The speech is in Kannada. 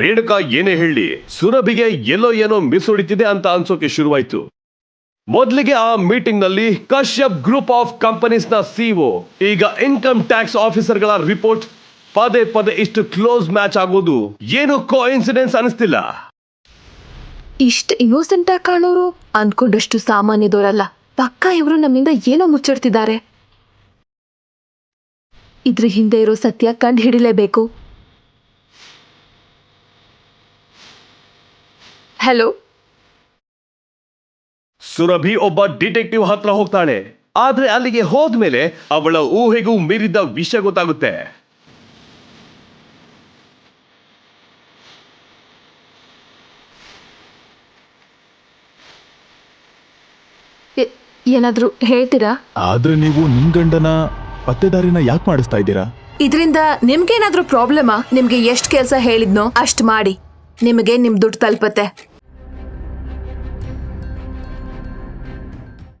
ರೇಣುಕಾ ಏನೇ ಹೇಳಿ, ಸುರಭಿಗೆ ಎಲ್ಲೋ ಏನೋ ಮಿಸ್ ಹೊಡಿತಿದೆ ಅಂತ ಅನ್ಸೋಕೆ ಶುರುವಾಯ್ತು. ಮೊದಲಿಗೆ ಆ ಮೀಟಿಂಗ್ನಲ್ಲಿ ಕಶ್ಯಪ್ ಗ್ರೂಪ್ ಆಫ್ ಕಂಪನೀಸ್ನ ಸಿಒ ಈಗ ಇನ್ಕಮ್ ಟ್ಯಾಕ್ಸ್ ಆಫೀಸರ್ಗಳ ರಿಪೋರ್ಟ್, ಪದೇ ಪದೇ ಇಷ್ಟು ಕ್ಲೋಸ್ ಮ್ಯಾಚ್ ಆಗೋದು ಏನು ಕೋ ಇನ್ಸಿಡೆನ್ಸ್ ಅನಿಸ್ತಿಲ್ಲ. ಇಷ್ಟು ಇನ್ನೋಸೆಂಟ್ ಆಗಿ ಕಾಣೋರು ಅನ್ಕೊಂಡಷ್ಟು ಸಾಮಾನ್ಯದವರಲ್ಲ. ಪಕ್ಕ ಇವರು ನಮ್ಮಿಂದ ಏನೋ ಮುಚ್ಚಿಡ್ತಿದ್ದಾರೆ. ಇದ್ರ ಹಿಂದೆ ಇರೋ ಸತ್ಯ ಕಂಡು ಹಿಡಿಲೇಬೇಕು ಹಲೋ ಸುರಭಿ ಒಬ್ಬ ಡಿಟೆಕ್ಟಿವ್ ಹತ್ರ ಹೋಗ್ತಾಳೆ. ಆದ್ರೆ ಅಲ್ಲಿಗೆ ಹೋದ್ಮೇಲೆ ಅವಳ ಊಹೆಗೂ ಮೀರಿದ ವಿಷಯ ಗೊತ್ತಾಗುತ್ತೆ. ಏನಾದ್ರೂ ಹೇಳ್ತೀರಾ? ಆದ್ರೆ ನೀವು ನಿಮ್ ಗಂಡನ ಪತ್ತೆದಾರಿನ ಯಾಕೆ ಮಾಡಿಸ್ತಾ ಇದ್ದೀರಾ? ಇದರಿಂದ ನಿಮ್ಗೇನಾದ್ರೂ ಪ್ರಾಬ್ಲಮಾ? ನಿಮ್ಗೆ ಎಷ್ಟ್ ಕೆಲ್ಸ ಹೇಳಿದ್ನೋ ಅಷ್ಟ್ ಮಾಡಿ. ನಿಮಗೆ ನಿಮ್ ದುಡ್ಡು ತಲುಪತ್ತೆ.